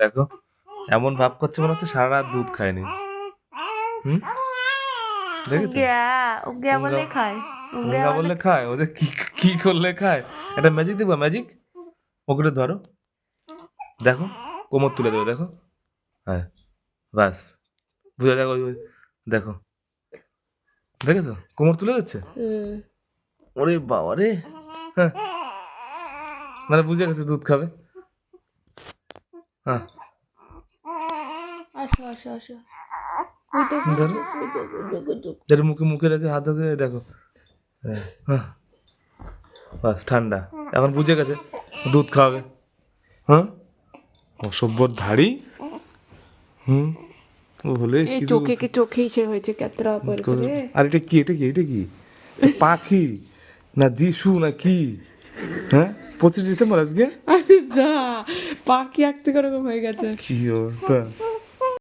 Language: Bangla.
দেখো এমন ভাব করছে মনে হচ্ছে সারা রাত দুধ খায়নি। হুম? দেখেছ? উগিয়া বলে খায় উগিয়া বললে খায়? ওদের কি কি করলে খায়? একটা ম্যাজিক দেখব ম্যাজিক ওগুলো ধরো। দেখো কোমর তুলে দেবে দেখো। হ্যাঁ বাস বুঝে দেখো দেখো। দেখেছ? কোমর তুলে যাচ্ছে? হুম। ওরে বাবা রে হ্যাঁ। মানে বুঝে গেছে দুধ খাবে। হ্যাঁ। আসো আসো আসো। ধরো। মুখে মুখে রেখে হাত ধরে দেখো। হ্যাঁ, হ্যাঁ। বাস ঠান্ডা। এখন বুঝে গেছে দুধ খাওয়াবে। হ্যাঁ? অসভ্যর ধাড়ি। হুম? ও হলে চোখে কি চোখেই সে হয়েছে কেতরা পড়েছে আর এটা কি এটা কি এটা কি? পাখি না যিশু না কি? হ্যাঁ? পঁচিশ ডিসেম্বর আজকে? আরে যা পাখি আঁকতে ওরকম হয়ে গেছে। কি অবস্থা?